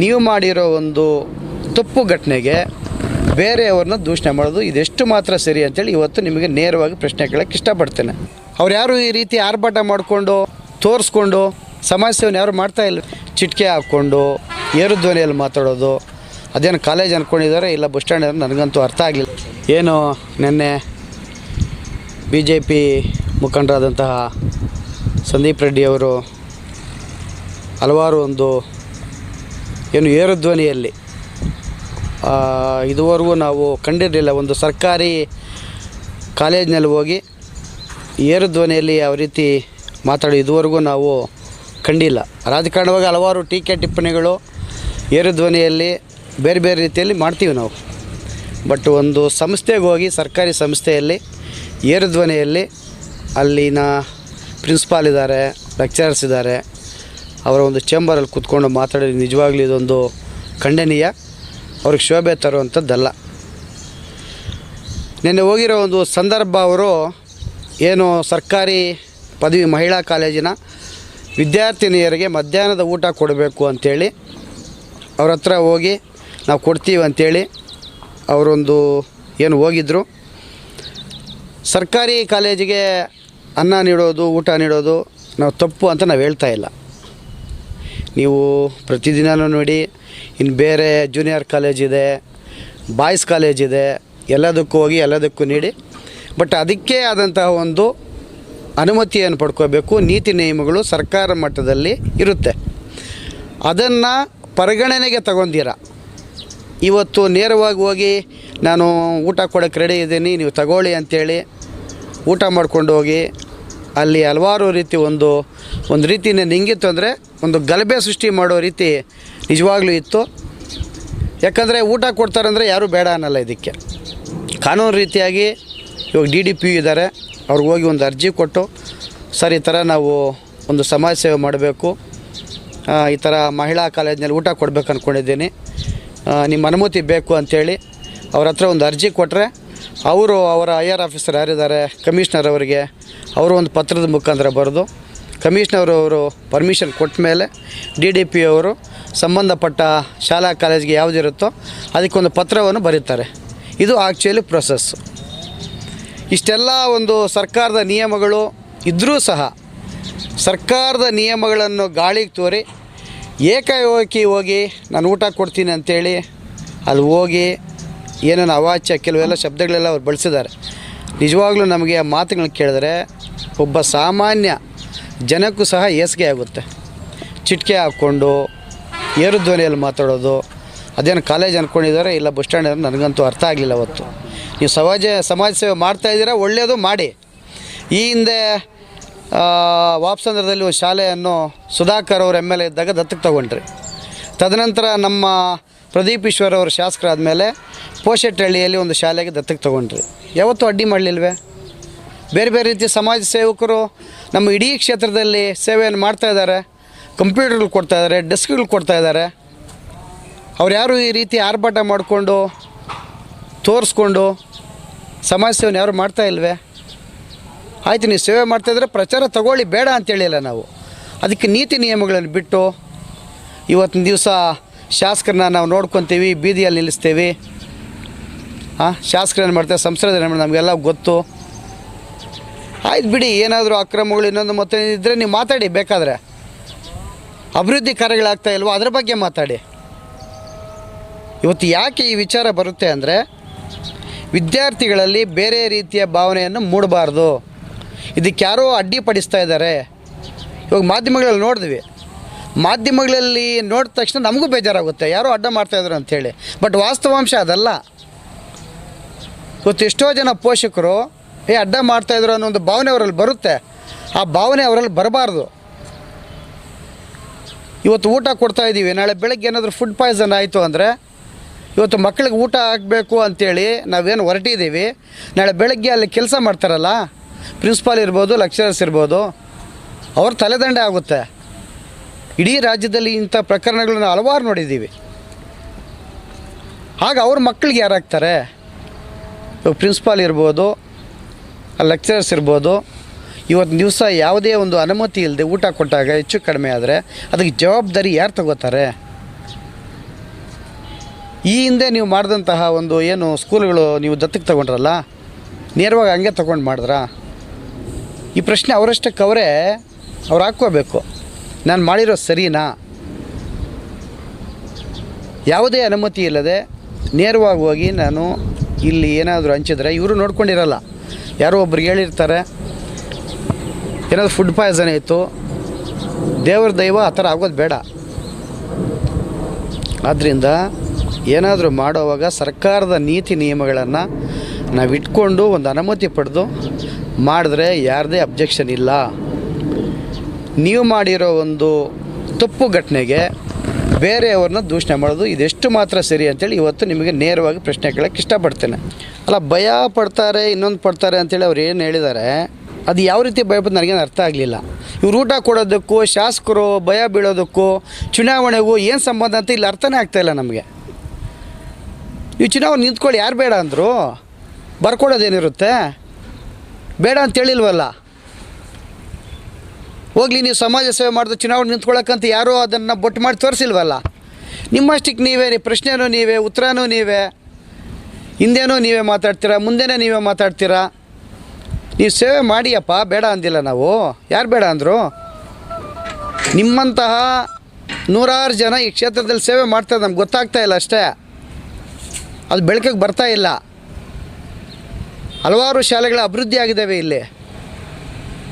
ನೀವು ಮಾಡಿರೋ ಒಂದು ತಪ್ಪು ಘಟನೆಗೆ ಬೇರೆಯವ್ರನ್ನ ದೂಷಣೆ ಮಾಡೋದು ಇದೆಷ್ಟು ಮಾತ್ರ ಸರಿ ಅಂತೇಳಿ ಇವತ್ತು ನಿಮಗೆ ನೇರವಾಗಿ ಪ್ರಶ್ನೆ ಕೇಳಕ್ಕೆ ಇಷ್ಟಪಡ್ತೇನೆ. ಅವ್ರು ಯಾರು ಈ ರೀತಿ ಆರ್ಭಟ ಮಾಡಿಕೊಂಡು, ತೋರಿಸ್ಕೊಂಡು, ಸಮಾಜ ಯಾರು ಮಾಡ್ತಾ ಇಲ್ಲ? ಚಿಟಿಕೆ ಹಾಕ್ಕೊಂಡು ಏರು ಧ್ವನಿಯಲ್ಲಿ ಮಾತಾಡೋದು, ಅದೇನು ಕಾಲೇಜ್ ಅಂದ್ಕೊಂಡಿದ್ದಾರೆ ಇಲ್ಲ ಬಸ್ ಸ್ಟ್ಯಾಂಡ್ ನನಗಂತೂ ಅರ್ಥ ಆಗಲಿಲ್ಲ ಏನು ನಿನ್ನೆ ಬಿ ಜೆ ಪಿ ಮುಖಂಡರಾದಂತಹ ಸಂದೀಪ್ ರೆಡ್ಡಿ ಅವರು ಹಲವಾರು ಒಂದು ಏನು ಏರುಧ್ವನಿಯಲ್ಲಿ. ಇದುವರೆಗೂ ನಾವು ಕಂಡಿರಲಿಲ್ಲ. ಒಂದು ಸರ್ಕಾರಿ ಕಾಲೇಜಿನಲ್ಲಿ ಹೋಗಿ ಏರುಧ್ವನಿಯಲ್ಲಿ ಯಾವ ರೀತಿ ಮಾತಾಡಿ ಇದುವರೆಗೂ ನಾವು ಕಂಡಿಲ್ಲ. ರಾಜಕಾರಣವಾಗಿ ಹಲವಾರು ಟೀಕೆ ಟಿಪ್ಪಣಿಗಳು ಏರುಧ್ವನಿಯಲ್ಲಿ ಬೇರೆ ಬೇರೆ ರೀತಿಯಲ್ಲಿ ಮಾಡ್ತೀವಿ ನಾವು. ಬಟ್ ಒಂದು ಸಂಸ್ಥೆಗೆ ಹೋಗಿ ಸರ್ಕಾರಿ ಸಂಸ್ಥೆಯಲ್ಲಿ ಏರುಧ್ವನಿಯಲ್ಲಿ ಅಲ್ಲಿನ ಪ್ರಿನ್ಸಿಪಾಲ್ ಇದ್ದಾರೆ, ಲೆಕ್ಚರರ್ಸ್ ಇದ್ದಾರೆ ಅವರ ಒಂದು ಚೇಂಬರಲ್ಲಿ ಕೂತ್ಕೊಂಡು ಮಾತಾಡಿ ನಿಜವಾಗ್ಲೂ ಇದೊಂದು ಖಂಡನೀಯ. ಅವ್ರಿಗೆ ಶೋಭೆ ತರುವಂಥದ್ದಲ್ಲ. ನಿನ್ನೆ ಹೋಗಿರೋ ಒಂದು ಸಂದರ್ಭ ಅವರು ಏನು ಸರ್ಕಾರಿ ಪದವಿ ಮಹಿಳಾ ಕಾಲೇಜಿನ ವಿದ್ಯಾರ್ಥಿನಿಯರಿಗೆ ಮಧ್ಯಾಹ್ನದ ಊಟ ಕೊಡಬೇಕು ಅಂಥೇಳಿ ಅವ್ರ ಹತ್ರ ಹೋಗಿ ನಾವು ಕೊಡ್ತೀವಿ ಅಂಥೇಳಿ ಅವರೊಂದು ಏನು ಹೋಗಿದ್ದರು ಸರ್ಕಾರಿ ಕಾಲೇಜಿಗೆ ಅನ್ನ ನೀಡೋದು, ಊಟ ನೀಡೋದು ನಾವು ತಪ್ಪು ಅಂತ ನಾವು ಹೇಳ್ತಾ ಇಲ್ಲ. ನೀವು ಪ್ರತಿದಿನವೂ ನೋಡಿ, ಇನ್ನು ಬೇರೆ ಜೂನಿಯರ್ ಕಾಲೇಜ್ ಇದೆ ಬಾಯ್ಸ್ ಕಾಲೇಜ್ ಇದೆ, ಎಲ್ಲದಕ್ಕೂ ಹೋಗಿ ಎಲ್ಲದಕ್ಕೂ ನೀಡಿ. ಬಟ್ ಅದಕ್ಕೆ ಆದಂತಹ ಒಂದು ಅನುಮತಿಯನ್ನು ಪಡ್ಕೋಬೇಕು, ನೀತಿ ನಿಯಮಗಳು ಸರ್ಕಾರ ಮಟ್ಟದಲ್ಲಿ ಇರುತ್ತೆ. ಅದನ್ನು ಪರಿಗಣನೆಗೆ ತಗೊಂಡಿರ. ಇವತ್ತು ನೇರವಾಗಿ ಹೋಗಿ ನಾನು ಊಟ ಕೊಡೋಕ್ಕೆ ರೆಡಿ ಇದ್ದೀನಿ, ನೀವು ತಗೊಳ್ಳಿ ಅಂಥೇಳಿ ಊಟ ಮಾಡ್ಕೊಂಡು ಹೋಗಿ ಅಲ್ಲಿ ಹಲವಾರು ರೀತಿ ಒಂದು ಒಂದು ರೀತಿನೇ ನಿಂಗಿತ್ತು ಅಂದರೆ ಒಂದು ಗಲಭೆ ಸೃಷ್ಟಿ ಮಾಡೋ ರೀತಿ ನಿಜವಾಗ್ಲೂ ಇತ್ತು. ಯಾಕಂದರೆ ಊಟ ಕೊಡ್ತಾರಂದರೆ ಯಾರೂ ಬೇಡ ಅನ್ನಲ್ಲ ಇದಕ್ಕೆ. ಕಾನೂನು ರೀತಿಯಾಗಿ ಇವಾಗ ಡಿ ಡಿ ಪಿ ಇದ್ದಾರೆ. ಅವ್ರಿಗೆ ಹೋಗಿ ಒಂದು ಅರ್ಜಿ ಕೊಟ್ಟು, ಸರ್, ಈ ಥರ ನಾವು ಒಂದು ಸಮಾಜ ಸೇವೆ ಮಾಡಬೇಕು. ಈ ಥರ ಮಹಿಳಾ ಕಾಲೇಜ್ನಲ್ಲಿ ಊಟ ಕೊಡ್ಬೇಕು ಅಂದ್ಕೊಂಡಿದ್ದೀನಿ ನಿಮ್ಮ ಅನುಮತಿ ಬೇಕು ಅಂಥೇಳಿ ಅವ್ರ ಹತ್ರ ಒಂದು ಅರ್ಜಿ ಕೊಟ್ಟರೆ ಅವರು ಅವರ ಐ ಆರ್ ಆಫೀಸರ್ ಯಾರಿದ್ದಾರೆ? ಕಮಿಷ್ನರ್ ಅವರಿಗೆ. ಅವರು ಒಂದು ಪತ್ರದ ಮುಖಾಂತರ ಬರೆದು, ಕಮಿಷ್ನರ್ ಅವರು ಪರ್ಮಿಷನ್ ಕೊಟ್ಟ ಮೇಲೆ ಡಿ ಡಿ ಪಿ ಅವರು ಸಂಬಂಧಪಟ್ಟ ಶಾಲಾ ಕಾಲೇಜಿಗೆ ಯಾವುದಿರುತ್ತೋ ಅದಕ್ಕೊಂದು ಪತ್ರವನ್ನು ಬರೀತಾರೆ. ಇದು ಆ್ಯಕ್ಚುಲಿ ಪ್ರೊಸೆಸ್ಸು ಇಷ್ಟೆಲ್ಲ ಒಂದು ಸರ್ಕಾರದ ನಿಯಮಗಳು ಇದ್ದರೂ ಸಹ ಸರ್ಕಾರದ ನಿಯಮಗಳನ್ನು ಗಾಳಿಗೆ ತೋರಿ ಏಕಾಏಕಿ ಹೋಗಿ ನಾನು ಊಟ ಕೊಡ್ತೀನಿ ಅಂತೇಳಿ ಅಲ್ಲಿ ಹೋಗಿ ಏನೇನು ಅವಾಚ್ಯ ಕೆಲವೆಲ್ಲ ಶಬ್ದಗಳೆಲ್ಲ ಅವ್ರು ಬಳಸಿದ್ದಾರೆ. ನಿಜವಾಗ್ಲೂ ನಮಗೆ ಆ ಮಾತುಗಳನ್ನ ಕೇಳಿದ್ರೆ ಒಬ್ಬ ಸಾಮಾನ್ಯ ಜನಕ್ಕೂ ಸಹ ಏಸಿಗೆ ಆಗುತ್ತೆ. ಚಿಟಿಕೆ ಹಾಕ್ಕೊಂಡು ಏರು ಧ್ವನಿಯಲ್ಲಿ ಮಾತಾಡೋದು, ಅದೇನು ಕಾಲೇಜ್ ಅಂದ್ಕೊಂಡಿದ್ದಾರೆ ಇಲ್ಲ ಬಸ್ ಸ್ಟ್ಯಾಂಡ್ ಅಂದರೆ ನನಗಂತೂ ಅರ್ಥ ಆಗಲಿಲ್ಲ ಅವತ್ತು. ನೀವು ಸಮಾಜ ಸಮಾಜ ಸೇವೆ ಮಾಡ್ತಾ ಇದ್ದೀರಾ, ಒಳ್ಳೆಯದು ಮಾಡಿ. ಈ ಹಿಂದೆ ವಾಪ್ಸಂದ್ರದಲ್ಲಿ ಒಂದು ಶಾಲೆಯನ್ನು ಸುಧಾಕರ್ ಅವರು ಎಂ ಎಲ್ ಎ ಇದ್ದಾಗ ದತ್ತಕ್ಕೆ ತಗೊಂಡ್ರಿ. ತದನಂತರ ನಮ್ಮ ಪ್ರದೀಪ್ ಈಶ್ವರ್ ಅವರು ಶಾಸಕರಾದಮೇಲೆ ಪೋಷೆಟ್ಟಹಳ್ಳಿಯಲ್ಲಿ ಒಂದು ಶಾಲೆಗೆ ದತ್ತಕ್ಕೆ ತಗೊಂಡ್ರಿ. ಯಾವತ್ತೂ ಅಡ್ಡಿ ಮಾಡಲಿಲ್ವೇ? ಬೇರೆ ಬೇರೆ ರೀತಿಯ ಸಮಾಜ ಸೇವಕರು ನಮ್ಮ ಇಡೀ ಕ್ಷೇತ್ರದಲ್ಲಿ ಸೇವೆಯನ್ನು ಮಾಡ್ತಾ ಇದ್ದಾರೆ. ಕಂಪ್ಯೂಟರ್ಗಳು ಕೊಡ್ತಾ ಇದ್ದಾರೆ, ಡೆಸ್ಕ್ಗಳು ಕೊಡ್ತಾ ಇದ್ದಾರೆ. ಅವ್ರು ಯಾರು ಈ ರೀತಿ ಆರ್ಭಟ ಮಾಡಿಕೊಂಡು, ತೋರಿಸ್ಕೊಂಡು ಸಮಾಜ ಸೇವೆನ ಯಾರು ಮಾಡ್ತಾ ಇಲ್ವೇ? ಆಯಿತು, ನೀವು ಸೇವೆ ಮಾಡ್ತಾಯಿದ್ರೆ ಪ್ರಚಾರ ತಗೊಳ್ಳಿ, ಬೇಡ ಅಂತೇಳಿಲ್ಲ ನಾವು. ಅದಕ್ಕೆ ನೀತಿ ನಿಯಮಗಳನ್ನು ಬಿಟ್ಟು ಇವತ್ತಿನ ದಿವಸ ಶಾಸಕರನ್ನ ನಾವು ನೋಡ್ಕೊತೀವಿ, ಬೀದಿಯಲ್ಲಿ ನಿಲ್ಲಿಸ್ತೀವಿ. ಹಾಂ ಶಾಸಕರೇನು ಮಾಡ್ತಾರೆ ಸಂಸದ ನಮಗೆಲ್ಲ ಗೊತ್ತು. ಆಯ್ತು ಬಿಡಿ, ಏನಾದರೂ ಅಕ್ರಮಗಳು ಇನ್ನೊಂದು ಮತ್ತೆ ಇದ್ದರೆ ನೀವು ಮಾತಾಡಿ, ಬೇಕಾದರೆ. ಅಭಿವೃದ್ಧಿ ಕಾರ್ಯಗಳಾಗ್ತಾ ಇಲ್ವೋ, ಅದ್ರ ಬಗ್ಗೆ ಮಾತಾಡಿ. ಇವತ್ತು ಯಾಕೆ ಈ ವಿಚಾರ ಬರುತ್ತೆ ಅಂದರೆ, ವಿದ್ಯಾರ್ಥಿಗಳಲ್ಲಿ ಬೇರೆ ರೀತಿಯ ಭಾವನೆಯನ್ನು ಮೂಡಬಾರ್ದು. ಇದಕ್ಕೆ ಯಾರೋ ಅಡ್ಡಿಪಡಿಸ್ತಾ ಇದ್ದಾರೆ. ಇವಾಗ ಮಾಧ್ಯಮಗಳಲ್ಲಿ ನೋಡಿದ್ವಿ. ಮಾಧ್ಯಮಗಳಲ್ಲಿ ನೋಡಿದ ತಕ್ಷಣ ನಮಗೂ ಬೇಜಾರಾಗುತ್ತೆ. ಯಾರೋ ಅಡ್ಡ ಮಾಡ್ತಾಯಿದ್ರು ಅಂಥೇಳಿ ಬಟ್ ವಾಸ್ತವಾಂಶ ಅದಲ್ಲ. ಇವತ್ತು ಎಷ್ಟೋ ಜನ ಪೋಷಕರು, ಏ, ಅಡ್ಡ ಮಾಡ್ತಾಯಿದ್ರು ಅನ್ನೋ ಒಂದು ಭಾವನೆ ಅವರಲ್ಲಿ ಬರುತ್ತೆ. ಆ ಭಾವನೆ ಅವರಲ್ಲಿ ಬರಬಾರ್ದು. ಇವತ್ತು ಊಟ ಕೊಡ್ತಾ ಇದ್ದೀವಿ ನಾಳೆ ಬೆಳಗ್ಗೆ ಏನಾದರೂ ಫುಡ್ ಪಾಯ್ಸನ್ ಆಯಿತು ಅಂದರೆ, ಇವತ್ತು ಮಕ್ಕಳಿಗೆ ಊಟ ಆಗಬೇಕು ಅಂಥೇಳಿ ನಾವೇನು ಹೊರಟಿದ್ದೀವಿ ನಾಳೆ ಬೆಳಗ್ಗೆ ಅಲ್ಲಿ ಕೆಲಸ ಮಾಡ್ತಾರಲ್ಲ, ಪ್ರಿನ್ಸಿಪಾಲ್ ಇರ್ಬೋದು, ಲೆಕ್ಚರರ್ಸ್ ಇರ್ಬೋದು, ಅವ್ರ ತಲೆದಂಡೆ ಆಗುತ್ತೆ. ಇಡೀ ರಾಜ್ಯದಲ್ಲಿ ಇಂಥ ಪ್ರಕರಣಗಳನ್ನು ಹಲವಾರು ನೋಡಿದ್ದೀವಿ. ಆಗ ಅವ್ರ ಮಕ್ಕಳಿಗೆ ಯಾರಾಗ್ತಾರೆ? ಪ್ರಿನ್ಸಿಪಾಲ್ ಇರ್ಬೋದು, ಲೆಕ್ಚರರ್ಸ್ ಇರ್ಬೋದು, ಇವತ್ತು ದಿವಸ ಯಾವುದೇ ಒಂದು ಅನುಮತಿ ಇಲ್ಲದೆ ಊಟ ಕೊಟ್ಟಾಗ ಹೆಚ್ಚು ಕಡಿಮೆ ಆದರೆ ಅದಕ್ಕೆ ಜವಾಬ್ದಾರಿ ಯಾರು ತಗೋತಾರೆ? ಈ ಹಿಂದೆ ನೀವು ಮಾಡಿದಂತಹ ಒಂದು ಏನು ಸ್ಕೂಲ್ಗಳು ನೀವು ದತ್ತಕ್ಕೆ ತಗೊಂಡ್ರಲ್ಲ, ನೇರವಾಗಿ ಹಂಗೆ ತೊಗೊಂಡು ಮಾಡಿದ್ರಾ? ಈ ಪ್ರಶ್ನೆ ಅವರಷ್ಟಕ್ಕೆ ಅವರೇ, ಅವ್ರು ಹಾಕ್ಕೋಬೇಕು. ನಾನು ಮಾಡಿರೋ ಸರಿನಾ? ಯಾವುದೇ ಅನುಮತಿ ಇಲ್ಲದೆ ನೇರವಾಗಿ ಹೋಗಿ ನಾನು ಇಲ್ಲಿ ಏನಾದರೂ ಹಂಚಿದ್ರೆ, ಇವರು ನೋಡ್ಕೊಂಡಿರಲ್ಲ. ಯಾರೋ ಒಬ್ರು ಹೇಳಿರ್ತಾರೆ, ಏನಾದರೂ ಫುಡ್ ಪಾಯ್ಸನ್ ಇತ್ತು ದೇವ್ರ ದೈವ ಆ ಥರ ಆಗೋದು ಬೇಡ. ಆದ್ದರಿಂದ ಏನಾದರೂ ಮಾಡೋವಾಗ ಸರ್ಕಾರದ ನೀತಿ ನಿಯಮಗಳನ್ನು ನಾವು ಇಟ್ಕೊಂಡು ಒಂದು ಅನುಮತಿ ಪಡೆದು ಮಾಡಿದ್ರೆ ಯಾರದೇ ಅಬ್ಜೆಕ್ಷನ್ ಇಲ್ಲ. ನೀವು ಮಾಡಿರೋ ಒಂದು ತಪ್ಪು ಘಟನೆಗೆ ಬೇರೆಯವ್ರನ್ನ ದೂಷಣೆ ಮಾಡೋದು ಇದೆಷ್ಟು ಮಾತ್ರ ಸರಿ ಅಂತೇಳಿ ಇವತ್ತು ನಿಮಗೆ ನೇರವಾಗಿ ಪ್ರಶ್ನೆ ಕೇಳೋಕ್ಕೆ ಇಷ್ಟಪಡ್ತೇನೆ. ಅಲ್ಲ, ಭಯ ಪಡ್ತಾರೆ, ಇನ್ನೊಂದು ಪಡ್ತಾರೆ ಅಂತೇಳಿ ಅವ್ರು ಏನು ಹೇಳಿದ್ದಾರೆ ಅದು ಯಾವ ರೀತಿ ಭಯಪಟ್ಟು ನನಗೇನು ಅರ್ಥ ಆಗಲಿಲ್ಲ. ಇವ್ರು ಊಟ ಕೊಡೋದಕ್ಕೂ, ಶಾಸಕರು ಭಯ ಬೀಳೋದಕ್ಕೂ, ಚುನಾವಣೆಗೂ ಏನು ಸಂಬಂಧ ಅಂತ ಇಲ್ಲಿ ಅರ್ಥನೇ ಆಗ್ತಾಯಿಲ್ಲ ನಮಗೆ. ನೀವು ಚುನಾವಣೆ ನಿಂತ್ಕೊಳ್ಳಿ ಯಾರು ಬೇಡ ಅಂದರು? ಬರ್ಕೊಡೋದೇನಿರುತ್ತೆ ಬೇಡ ಅಂತ ಹೇಳಿಲ್ವಲ್ಲ? ಹೋಗ್ಲಿ, ನೀವು ಸಮಾಜ ಸೇವೆ ಮಾಡಿದ್ರು ಚುನಾವಣೆ ನಿಂತ್ಕೊಳ್ಳೋಕ್ಕಂತ ಯಾರೂ ಅದನ್ನು ಬೊಟ್ಟು ಮಾಡಿ ತೋರಿಸಿಲ್ವಲ್ಲ? ನಿಮ್ಮಷ್ಟಕ್ಕೆ ನೀವೇ ಪ್ರಶ್ನೆನೂ ನೀವೇ, ಉತ್ತರನೂ ನೀವೇ, ಹಿಂದೆನೂ ನೀವೇ ಮಾತಾಡ್ತೀರಾ, ಮುಂದೆನೇ ನೀವೇ ಮಾತಾಡ್ತೀರಾ? ನೀವು ಸೇವೆ ಮಾಡಿಯಪ್ಪ, ಬೇಡ ಅಂದಿಲ್ಲ ನಾವು. ಯಾರು ಬೇಡ ಅಂದರು? ನಿಮ್ಮಂತಹ ನೂರಾರು ಜನ ಈ ಕ್ಷೇತ್ರದಲ್ಲಿ ಸೇವೆ ಮಾಡ್ತಾರೆ ನಮ್ಗೆ ಗೊತ್ತಾಗ್ತಾ ಇಲ್ಲ ಅಷ್ಟೇ. ಅದು ಬೆಳಕಿಗೆ ಬರ್ತಾ ಇಲ್ಲ. ಹಲವಾರು ಶಾಲೆಗಳ ಅಭಿವೃದ್ಧಿ ಆಗಿದ್ದಾವೆ ಇಲ್ಲಿ.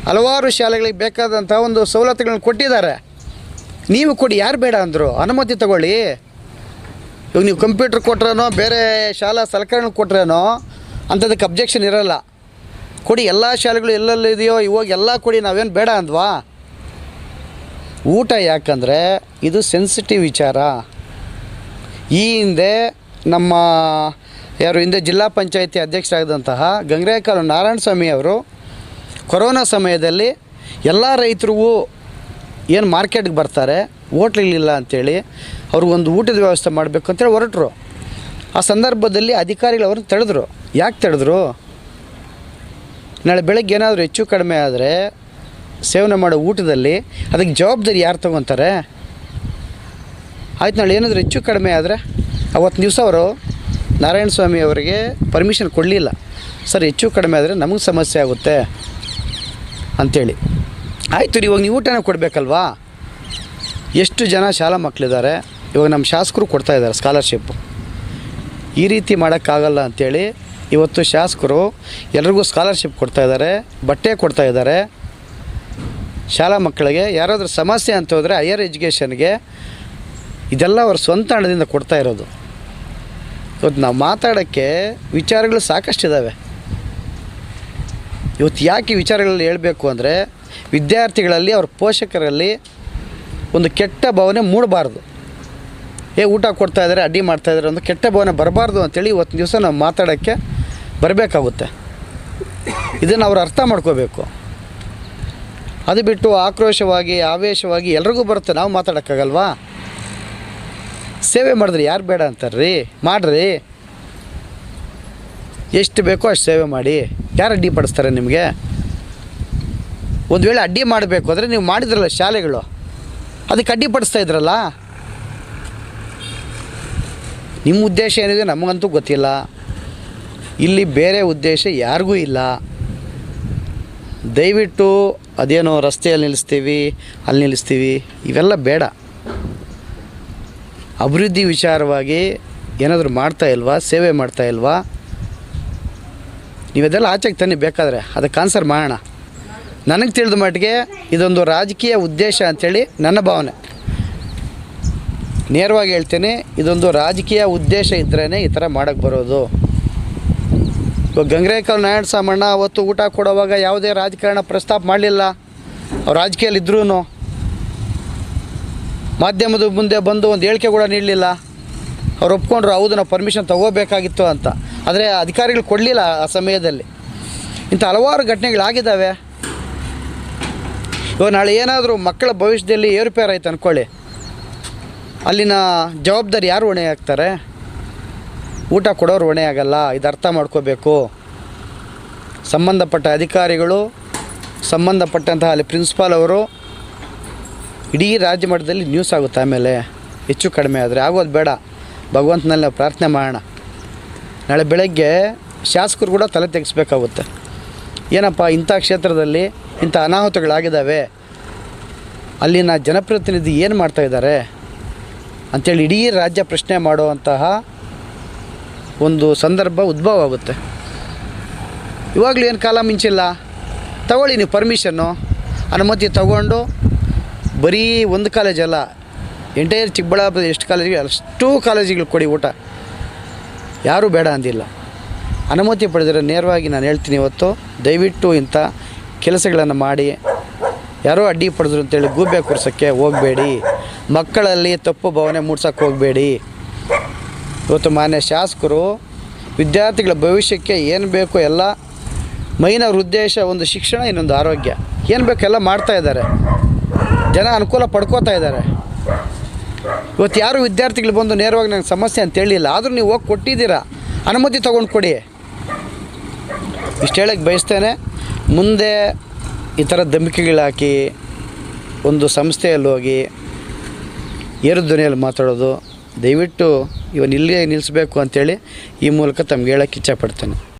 ಹಲವಾರು ಶಾಲೆಗಳಿಗೆ ಬೇಕಾದಂಥ ಒಂದು ಸವಲತ್ತುಗಳನ್ನ ಕೊಟ್ಟಿದ್ದಾರೆ. ನೀವು ಕೊಡಿ, ಯಾರು ಬೇಡ ಅಂದರು. ಅನುಮತಿ ತಗೊಳ್ಳಿ. ಇವಾಗ ನೀವು ಕಂಪ್ಯೂಟ್ರ್ ಕೊಟ್ರೇನೋ, ಬೇರೆ ಶಾಲಾ ಸಲಕರಣೆ ಕೊಟ್ರೇನೋ ಅಂಥದಕ್ಕೆ ಅಬ್ಜೆಕ್ಷನ್ ಇರೋಲ್ಲ. ಕೊಡಿ, ಎಲ್ಲ ಶಾಲೆಗಳು ಎಲ್ಲೆಲ್ಲಿದೆಯೋ ಇವಾಗ ಎಲ್ಲ ಕೊಡಿ, ನಾವೇನು ಬೇಡ ಅಂದ್ವಾ? ಊಟ ಯಾಕಂದರೆ ಇದು ಸೆನ್ಸಿಟಿವ್ ವಿಚಾರ. ಈ ಹಿಂದೆ ನಮ್ಮ, ಯಾರು ಹಿಂದೆ ಜಿಲ್ಲಾ ಪಂಚಾಯತಿ ಅಧ್ಯಕ್ಷರಾದಂತಹ ಗಂಗರೇಕಲ್ ನಾರಾಯಣ ಸ್ವಾಮಿ ಅವರು ಕೊರೋನಾ ಸಮಯದಲ್ಲಿ ಎಲ್ಲ ರೈತರಿಗೂ ಏನು ಮಾರ್ಕೆಟ್ಗೆ ಬರ್ತಾರೆ ಹೋಟ್ಲಿಲ್ಲ ಅಂಥೇಳಿ ಅವ್ರಿಗೊಂದು ಊಟದ ವ್ಯವಸ್ಥೆ ಮಾಡಬೇಕು ಅಂತೇಳಿ ಹೊರಟರು. ಆ ಸಂದರ್ಭದಲ್ಲಿ ಅಧಿಕಾರಿಗಳು ಅವ್ರನ್ನ ತಡೆದ್ರು. ಯಾಕೆ ತಡೆದ್ರು? ನಾಳೆ ಬೆಳಗ್ಗೆ ಏನಾದರೂ ಹೆಚ್ಚು ಕಡಿಮೆ ಆದರೆ ಸೇವನೆ ಮಾಡೋ ಊಟದಲ್ಲಿ ಅದಕ್ಕೆ ಜವಾಬ್ದಾರಿ ಯಾರು ತೊಗೊತಾರೆ? ಆಯ್ತು ನಾಳೆ ಏನಾದರೂ ಹೆಚ್ಚು ಕಡಿಮೆ ಆದರೆ ಅವತ್ತು ದಿವಸ ಅವರು ನಾರಾಯಣ ಸ್ವಾಮಿ ಅವರಿಗೆ ಪರ್ಮಿಷನ್ ಕೊಡಲಿಲ್ಲ. ಸರ್, ಹೆಚ್ಚು ಕಡಿಮೆ ಆದರೆ ನಮಗೆ ಸಮಸ್ಯೆ ಆಗುತ್ತೆ. ಅಂಥೇಳಿ ಆಯಿತು ರೀ, ಇವಾಗ ನೀವು ಊಟನ ಕೊಡಬೇಕಲ್ವಾ? ಎಷ್ಟು ಜನ ಶಾಲಾ ಮಕ್ಕಳಿದ್ದಾರೆ ಇವಾಗ ನಮ್ಮ ಶಾಸಕರು ಕೊಡ್ತಾ ಇದ್ದಾರೆ ಸ್ಕಾಲರ್ಶಿಪ್ಪು ಈ ರೀತಿ ಮಾಡೋಕ್ಕಾಗಲ್ಲ ಅಂಥೇಳಿ ಇವತ್ತು ಶಾಸಕರು ಎಲ್ರಿಗೂ ಸ್ಕಾಲರ್ಶಿಪ್ ಕೊಡ್ತಾ ಇದ್ದಾರೆ, ಬಟ್ಟೆ ಕೊಡ್ತಾ ಇದ್ದಾರೆ. ಶಾಲಾ ಮಕ್ಕಳಿಗೆ ಯಾರಾದರೂ ಸಮಸ್ಯೆ ಅಂತ ಹೋದರೆ ಹೈಯರ್ ಎಜುಕೇಷನ್ಗೆ ಇದೆಲ್ಲ ಅವ್ರ ಸ್ವಂತ ಹಣದಿಂದ ಕೊಡ್ತಾ ಇರೋದು. ಇವತ್ತು ನಾವು ಮಾತಾಡೋಕ್ಕೆ ವಿಚಾರಗಳು ಸಾಕಷ್ಟಿದ್ದಾವೆ ಇವತ್ತು ಯಾಕೆ ಈ ವಿಚಾರಗಳಲ್ಲಿ ಹೇಳಬೇಕು ಅಂದರೆ ವಿದ್ಯಾರ್ಥಿಗಳಲ್ಲಿ ಅವ್ರ ಪೋಷಕರಲ್ಲಿ ಒಂದು ಕೆಟ್ಟ ಭಾವನೆ ಮೂಡಬಾರ್ದು. ಏ, ಊಟ ಕೊಡ್ತಾ ಇದ್ದಾರೆ, ಅಡ್ಡಿ ಮಾಡ್ತಾ ಇದ್ದಾರೆ ಒಂದು ಕೆಟ್ಟ ಭಾವನೆ ಬರಬಾರ್ದು ಅಂತೇಳಿ ಇವತ್ತು ದಿವಸ ನಾವು ಮಾತಾಡೋಕ್ಕೆ ಬರಬೇಕಾಗುತ್ತೆ. ಇದನ್ನು ಅವ್ರು ಅರ್ಥ ಮಾಡ್ಕೋಬೇಕು. ಅದು ಬಿಟ್ಟು ಆಕ್ರೋಶವಾಗಿ, ಆವೇಶವಾಗಿ ಎಲ್ರಿಗೂ ಬರುತ್ತೆ, ನಾವು ಮಾತಾಡೋಕ್ಕಾಗಲ್ವಾ? ಸೇವೆ ಮಾಡಿದ್ರೆ ಯಾರು ಬೇಡ ಅಂತಾರ್ರಿ? ಮಾಡ್ರಿ. ಎಷ್ಟು ಬೇಕೋ ಅಷ್ಟು ಸೇವೆ ಮಾಡಿ. ಯಾರು ಅಡ್ಡಿಪಡಿಸ್ತಾರೆ ನಿಮಗೆ? ಒಂದು ವೇಳೆ ಅಡ್ಡಿ ಮಾಡಬೇಕು ಅಂದರೆ ನೀವು ಮಾಡಿದ್ರಲ್ಲ ಶಾಲೆಗಳು, ಅದಕ್ಕೆ ಅಡ್ಡಿಪಡಿಸ್ತಾ ಇದ್ರಲ್ಲ? ನಿಮ್ಮ ಉದ್ದೇಶ ಏನಿದೆ ನಮಗಂತೂ ಗೊತ್ತಿಲ್ಲ. ಇಲ್ಲಿ ಬೇರೆ ಉದ್ದೇಶ ಯಾರಿಗೂ ಇಲ್ಲ. ದಯವಿಟ್ಟು ಅದೇನೋ ರಸ್ತೆಯಲ್ಲಿ ನಿಲ್ಲಿಸ್ತೀವಿ, ಅಲ್ಲಿ ನಿಲ್ಲಿಸ್ತೀವಿ, ಇವೆಲ್ಲ ಬೇಡ. ಅಭಿವೃದ್ಧಿ ವಿಚಾರವಾಗಿ ಏನಾದರೂ ಮಾಡ್ತಾ ಇಲ್ವಾ, ಸೇವೆ ಮಾಡ್ತಾ ಇಲ್ವಾ? ನೀವದೆಲ್ಲ ಆಚೆಗೆ ತನ್ನಿ ಬೇಕಾದರೆ. ಅದಕ್ಕೆ ಆನ್ಸರ್ ಮಾಡೋಣ. ನನಗೆ ತಿಳಿದ ಮಟ್ಟಿಗೆ ಇದೊಂದು ರಾಜಕೀಯ ಉದ್ದೇಶ ಅಂಥೇಳಿ ನನ್ನ ಭಾವನೆ. ನೇರವಾಗಿ ಹೇಳ್ತೇನೆ, ಇದೊಂದು ರಾಜಕೀಯ ಉದ್ದೇಶ ಇದ್ರೇ ಈ ಥರ ಮಾಡೋಕ್ಕೆ ಬರೋದು. ಇವಾಗ ಗಂಗರೇಕಲ್ ನಾರಾಯಣ ಸಾಮಣ್ಣ ಅವತ್ತು ಊಟ ಕೊಡೋವಾಗ ಯಾವುದೇ ರಾಜಕಾರಣ ಪ್ರಸ್ತಾಪ ಮಾಡಲಿಲ್ಲ. ಅವ್ರು ರಾಜಕೀಯಲ್ಲಿ ಇದ್ರೂ ಮಾಧ್ಯಮದ ಮುಂದೆ ಬಂದು ಒಂದು ಹೇಳಿಕೆ ಕೂಡ ನೀಡಲಿಲ್ಲ. ಅವ್ರು ಒಪ್ಕೊಂಡ್ರು, ಹೌದು, ನಾವು ಪರ್ಮಿಷನ್ ತಗೋಬೇಕಾಗಿತ್ತು ಅಂತ. ಆದರೆ ಅಧಿಕಾರಿಗಳು ಕೊಡಲಿಲ್ಲ ಆ ಸಮಯದಲ್ಲಿ. ಇಂಥ ಹಲವಾರು ಘಟನೆಗಳಾಗಿದ್ದಾವೆ. ಇವಾಗ ನಾಳೆ ಏನಾದರೂ ಮಕ್ಕಳ ಭವಿಷ್ಯದಲ್ಲಿ ಏರುಪೇರು ಆಯ್ತು ಅಂದ್ಕೊಳ್ಳಿ ಅಲ್ಲಿನ ಜವಾಬ್ದಾರಿ ಯಾರು ಹೊಣೆ ಆಗ್ತಾರೆ? ಊಟ ಕೊಡೋರು ಹೊಣೆ ಆಗಲ್ಲ, ಇದು ಅರ್ಥ ಮಾಡ್ಕೋಬೇಕು. ಸಂಬಂಧಪಟ್ಟ ಅಧಿಕಾರಿಗಳು, ಸಂಬಂಧಪಟ್ಟಂತಹ ಅಲ್ಲಿ ಪ್ರಿನ್ಸಿಪಾಲ್ ಅವರು, ಇಡೀ ರಾಜ್ಯ ಮಟ್ಟದಲ್ಲಿ ನ್ಯೂಸ್ ಆಗುತ್ತೆ ಆಮೇಲೆ. ಹೆಚ್ಚು ಕಡಿಮೆ ಆದರೆ. ಆಗೋದು ಬೇಡ. ಭಗವಂತನಲ್ಲಿ ಪ್ರಾರ್ಥನೆ ಮಾಡೋಣ. ನಾಳೆ ಬೆಳಗ್ಗೆ ಶಾಸಕರು ಕೂಡ ತಲೆ ತೆಗೆಸ್ಬೇಕಾಗುತ್ತೆ. ಏನಪ್ಪ ಇಂಥ ಕ್ಷೇತ್ರದಲ್ಲಿ ಇಂಥ ಅನಾಹುತಗಳಾಗಿದ್ದಾವೆ. ಅಲ್ಲಿನ ಜನಪ್ರತಿನಿಧಿ ಏನು ಮಾಡ್ತಾ ಇದ್ದಾರೆ? ಅಂಥೇಳಿ ಇಡೀ ರಾಜ್ಯ ಪ್ರಶ್ನೆ ಮಾಡುವಂತಹ ಒಂದು ಸಂದರ್ಭ ಉದ್ಭವ ಆಗುತ್ತೆ ಇವಾಗಲೂ ಏನು ಕಾಲ ಮಿಂಚಿಲ್ಲ. ತಗೊಳ್ಳಿ ನೀವು ಪರ್ಮಿಷನ್ನು. ಅನುಮತಿ ತಗೊಂಡು ಬರೀ ಒಂದು ಕಾಲೇಜಲ್ಲ ಎಂಟೈರ್ ಚಿಕ್ಕಬಳ್ಳಾಪುರದ ಎಷ್ಟು ಕಾಲೇಜಿಗೆ ಅಷ್ಟು ಕಾಲೇಜಿಗಳು ಕೊಡಿ ಊಟ. ಯಾರೂ ಬೇಡ ಅಂದಿಲ್ಲ. ಅನುಮತಿ ಪಡೆದರೆ ನೇರವಾಗಿ ನಾನು ಹೇಳ್ತೀನಿ ಇವತ್ತು, ದಯವಿಟ್ಟು ಇಂಥ ಕೆಲಸಗಳನ್ನು ಮಾಡಿ. ಯಾರೋ ಅಡ್ಡಿ ಪಡೆದ್ರು ಅಂತೇಳಿ ಗೂಬೆ ಕೂರ್ಸೋಕ್ಕೆ ಹೋಗಬೇಡಿ. ಮಕ್ಕಳಲ್ಲಿ ತಪ್ಪು ಭಾವನೆ ಮೂಡ್ಸೋಕ್ಕೆ ಹೋಗಬೇಡಿ. ಇವತ್ತು ಮಾನ್ಯ ಶಾಸಕರು, ವಿದ್ಯಾರ್ಥಿಗಳ ಭವಿಷ್ಯಕ್ಕೆ ಏನು ಬೇಕು ಎಲ್ಲ, ಮೈನ ಉದ್ದೇಶ ಒಂದು ಶಿಕ್ಷಣ, ಇನ್ನೊಂದು ಆರೋಗ್ಯ. ಏನು ಬೇಕೆಲ್ಲ ಮಾಡ್ತಾ ಇದ್ದಾರೆ. ಜನ ಅನುಕೂಲ ಪಡ್ಕೋತಾ ಇದ್ದಾರೆ. ಇವತ್ತು ಯಾರು ವಿದ್ಯಾರ್ಥಿಗಳು ಬಂದು ನೇರವಾಗಿ ನನಗೆ ಸಮಸ್ಯೆ ಅಂತ ಹೇಳಿಲ್ಲ, ಆದರೂ ನೀವು ಹೋಗಿ ಕೊಟ್ಟಿದ್ದೀರಾ? ಅನುಮತಿ ತೊಗೊಂಡು ಕೊಡಿ. ಇಷ್ಟು ಹೇಳಕ್ಕೆ ಬಯಸ್ತೇನೆ. ಮುಂದೆ ಈ ಥರ ದಂಬಿಕೆಗಳಾಕಿ ಒಂದು ಸಂಸ್ಥೆಯಲ್ಲಿ ಹೋಗಿ ಏರು ಧ್ವನಿಯಲ್ಲಿ ಮಾತಾಡೋದು, ದಯವಿಟ್ಟು ಇವನ್ ಇಲ್ಲಿಗೆ ನಿಲ್ಲಿಸ್ಬೇಕು ಅಂತೇಳಿ ಈ ಮೂಲಕ ತಮ್ಗೆ ಹೇಳೋಕ್ಕೆ ಇಚ್ಛಪಡ್ತೇನೆ